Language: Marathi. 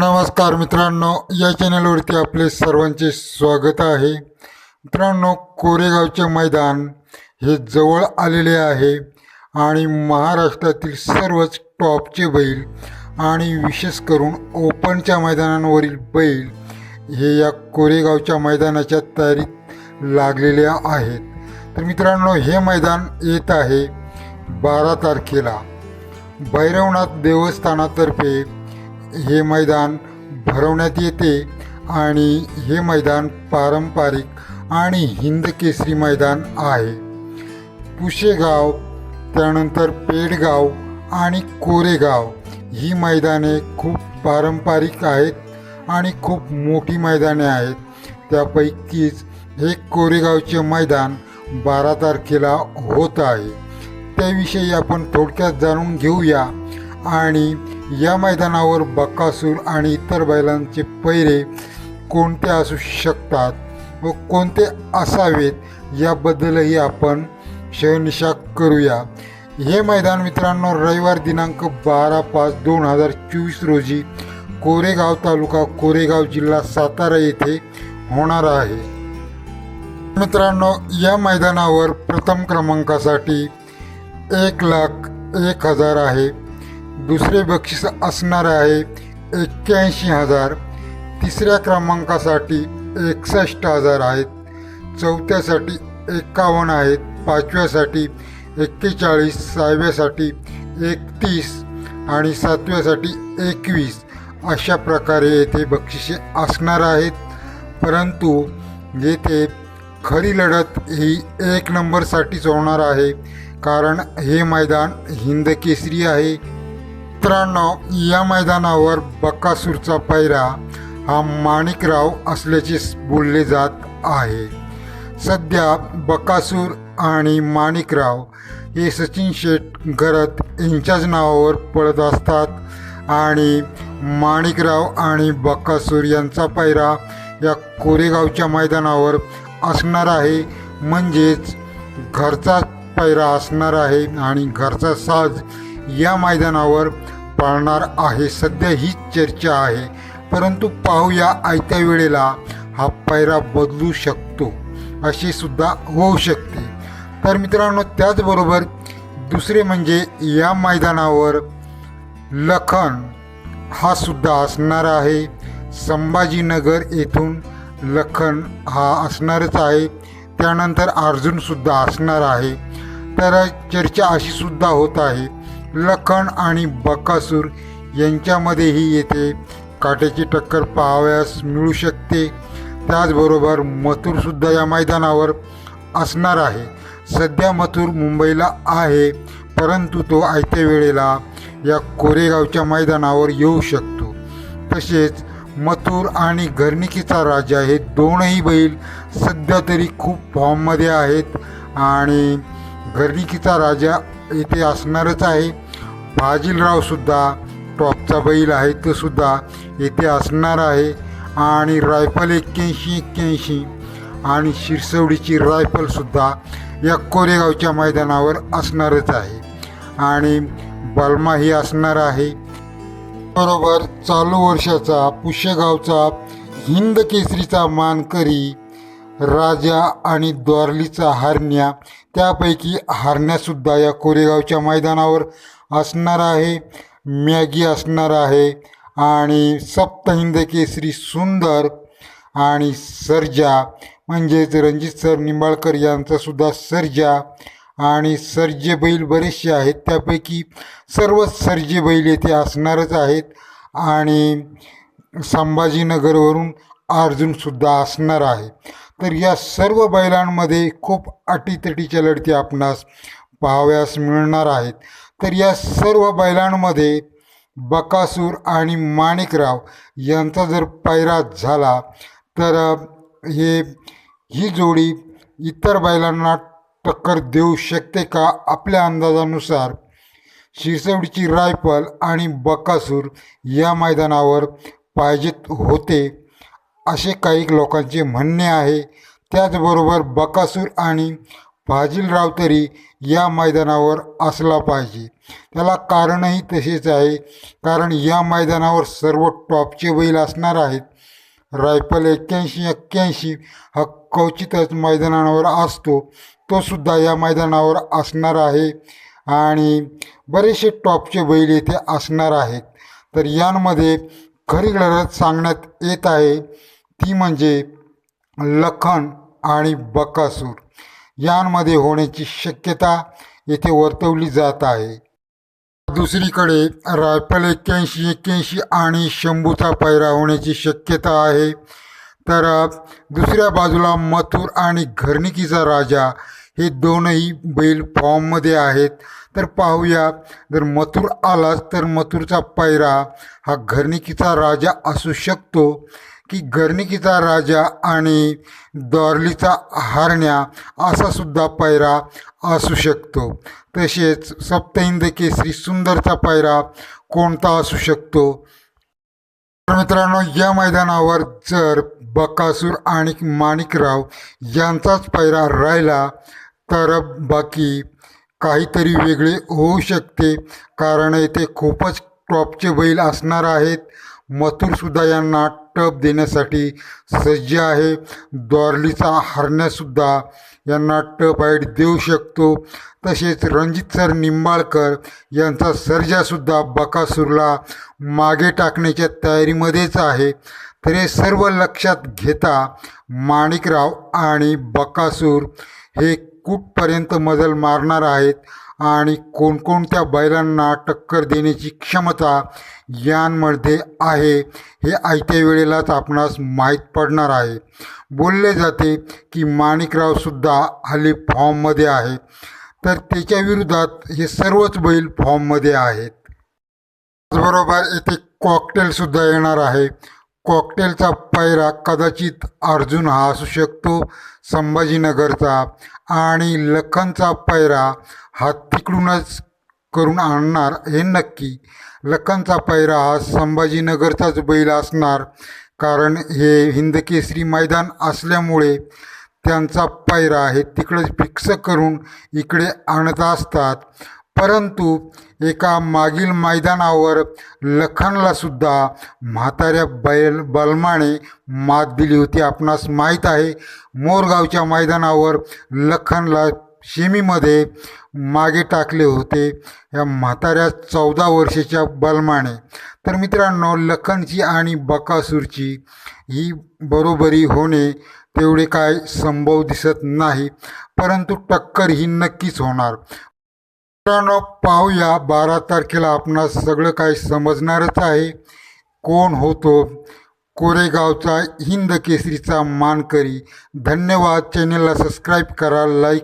नमस्कार मित्रांनो या चॅनलवरती आपले सर्वांचे स्वागत आहे. मित्रांनो कोरेगावचे मैदान हे जवळ आलेले आहे आणि महाराष्ट्रातील सर्वच टॉपचे बैल आणि विशेष करून ओपनच्या मैदानांवरील बैल हे या कोरेगावच्या मैदानाच्या तयारीत लागलेले आहेत. तर मित्रांनो हे मैदान येत आहे बारा तारखेला. भैरवनाथ देवस्थानातर्फे हे मैदान भरवण्यात येते आणि हे मैदान पारंपरिक आणि हिंद केसरी मैदान आहे. पुशेगाव त्यानंतर पेडगाव आणि कोरेगाव ही मैदाने खूप पारंपरिक आहेत आणि खूप मोठी मैदाने आहेत. त्यापैकीच हे कोरेगावचे मैदान बारा तारखेला होत आहे. त्याविषयी आपण थोडक्यात जाणून घेऊया आणि या मैदानावर बकासूर आणि इतर बैलांचे पैरे कोणते असू शकतात व कोणते असावेत याबद्दलही आपण शहनिशा करूया. हे मैदान मित्रांनो रविवार दिनांक बारा पाच दोन हजार चोवीस रोजी कोरेगाव तालुका कोरेगाव जिल्हा सातारा येथे होणार आहे. मित्रांनो या मैदानावर प्रथम क्रमांकासाठी एक लाख एक हजार आहे. दुसरे बक्षीस असणार आहे एक्क्याऐंशी हजार. तिसऱ्या क्रमांकासाठी एकसष्ट हजार आहेत. चौथ्यासाठी एकावन्न आहेत. पाचव्यासाठी एक्केचाळीस सहाव्यासाठी एकतीस आणि सातव्यासाठी एकवीस अशा प्रकारे येथे बक्षिसे असणार आहेत. परंतु येथे खरी लढत ही एक नंबरसाठीच होणार आहे. कारण हे मैदान हिंदकेसरी आहे. मित्रांनो या मैदानावर बकासूरचा पैरा हा माणिकराव असल्याचे बोलले जात आहे. सध्या बकासूर आणि माणिकराव हे सचिन शेठ घरत यांच्याच नावावर पळत असतात आणि माणिकराव आणि बकासूर यांचा पैरा या कोरेगावच्या मैदानावर असणार आहे. म्हणजेच घरचा पैरा असणार आहे आणि घरचा साज या मैदानावर पाळणार आहे. सध्या हीच चर्चा आहे. परंतु पाहूया आयत्या वेळेला हा पायरा बदलू शकतो अशी सुद्धा होऊ शकते. तर मित्रांनो त्याचबरोबर दुसरे म्हणजे या मैदानावर लखन हा सुद्धा असणार आहे. संभाजीनगर येथून लखन हा असणारच आहे. त्यानंतर अर्जुनसुद्धा असणार आहे. तर चर्चा अशी सुद्धा होत आहे. लखन आणि बकासूर यांच्यामध्येही येथे काट्याची टक्कर पाहावयास मिळू शकते. त्याचबरोबर मथुरसुद्धा या मैदानावर असणार आहे. सध्या मथुर मुंबईला आहे परंतु तो आयत्या वेळेला या कोरेगावच्या मैदानावर येऊ शकतो. तसेच मथुर आणि घरणिकीचा राजा हे दोनही बैल सध्या तरी खूप फॉर्ममध्ये आहेत आणि घरणिकीचा राजा येथे असणारच आहे. बाजीलरावसुद्धा टॉपचा बैल आहे तो सुद्धा येथे असणार आहे. आणि रायफल एक्क्याऐंशी एक्क्याऐंशी. आणि शिरसवडीची रायफलसुद्धा या कोरेगावच्या मैदानावर असणारच आहे. आणि बलमाही असणार आहे. बरोबर चालू वर्षाचा पुष्यगावचा हिंद केसरीचा मानकरी राजा आणि द्वारलीचा हरण्या त्यापैकी हरण्यासुद्धा या कोरेगावच्या मैदानावर असणार आहे. मॅगी असणार आहे आणि सप्त केसरी सुंदर आणि सर्जा म्हणजेच रणजित सर निंबाळकर यांचासुद्धा सर्जा आणि सर्जे बैल बरेचसे आहेत. त्यापैकी सर्वच सर्जे बैल येथे असणारच आहेत आणि संभाजीनगरवरून अर्जुनसुद्धा असणार आहे. तर या सर्व बैलांमध्ये खूप अटीतटीच्या लढती आपणास पाहाव्यास मिळणार आहेत. तर या सर्व बैलांमध्ये बकासूर आणि माणिकराव यांचा जर पैरा झाला तर हे ही जोडी इतर बैलांना टक्कर देऊ शकते का? आपल्या अंदाजानुसार शिरसवडीची रायफल आणि बकासूर या मैदानावर पाहिजेत होते. असे काही लोकांचे म्हणणे आहे. त्याचबरोबर बकासूर आणि फाजिलराव तरी या मैदानावर असला पाहिजे. त्याला कारणही तसेच आहे. कारण या मैदानावर सर्व टॉपचे बैल असणार आहेत. रायफल एक्क्याऐंशी एक्क्याऐंशी हा क्वचितच मैदानावर असतो. तो सुद्धा या मैदानावर असणार आहे. आणि बरेचसे टॉपचे बैल येथे असणार आहेत. तर यांमध्ये खरी लढत सांगण्यात येत आहे ती म्हणजे लखन आणि बकासूर. यांमध्ये होण्याची शक्यता येथे वर्तवली जात आहे. दुसरीकडे रायफल एक्क्याऐंशी एक्क्याऐंशी आणि शंभूचा पैरा होण्याची शक्यता आहे. तर दुसऱ्या बाजूला मथुर आणि घरणिकीचा राजा हे दोनही बैल फॉर्ममध्ये आहेत. तर पाहूया. जर मथुर आलास तर मथुरचा पायरा हा घरणिकीचा राजा असू शकतो की घरनिकीचा राजा आणि दॉर्लीचा हारण्या असा सुद्धा पायरा असू शकतो. तसेच सप्तहिंद केसरी सुंदरचा पायरा कोणता असू शकतो? तर मित्रांनो या मैदानावर जर बकासूर आणि माणिकराव यांचाच पायरा राहिला तर बाकी काहीतरी वेगळे होऊ शकते. कारण येथे खूपच टॉपचे बैल असणार आहेत. मथुरसुद्धा यांना टप देण्यासाठी सज्ज आहे. द्वारलीचा हरण्यासुद्धा यांना टप आईट देऊ शकतो. तसेच रणजित सर निंबाळकर यांचा सर्जासुद्धा बकासूरला मागे टाकण्याच्या तयारीमध्येच आहे. तर हे सर्व लक्षात घेता माणिकराव आणि बकासूर हे कुठपर्यंत मजल मारणार आहेत आणि कोणकोणत्या बैलांना टक्कर देण्याची क्षमता यांमध्ये आहे हे आयत्या वेळेलाच आपणास माहीत पडणार आहे. बोलले जाते की माणिकरावसुद्धा हल्ली फॉर्ममध्ये आहे तर त्याच्या विरोधात हे सर्वच बैल फॉर्ममध्ये आहेत. त्याचबरोबर येथे कॉकटेलसुद्धा येणार आहे. कॉकटेलचा पायरा कदाचित अर्जुन हा असू शकतो. संभाजीनगरचा आणि लखनचा पायरा हा तिकडूनच करून आणणार हे नक्की. लखनचा पायरा हा संभाजीनगरचाच बैल असणार. कारण हे हिंदकेसरी मैदान असल्यामुळे त्यांचा पायरा हे तिकडे फिक्स करून इकडे आणत असतात. परंतु एका मागील मैदानावर लखनला सुद्धा म्हाताऱ्या बैल बलमाने मात दिली होती. आपणास माहीत आहे मोरगावच्या मैदानावर लखनला शिमीमध्ये मागे टाकले होते या म्हाताऱ्या चौदा वर्षाच्या बलमाने. तर मित्रांनो लखनची आणि बकासूरची ही बरोबरी होणे तेवढे काय संभव दिसत नाही परंतु टक्कर ही नक्कीच होणार. मित्रांनो पाहूया बारा तारखेला आपणास सगळं काही समजणारच आहे. कोण होतो? कोरेगावचा हिंद केसरीचा मानकरी. धन्यवाद. चॅनेलला सबस्क्राईब करा लाईक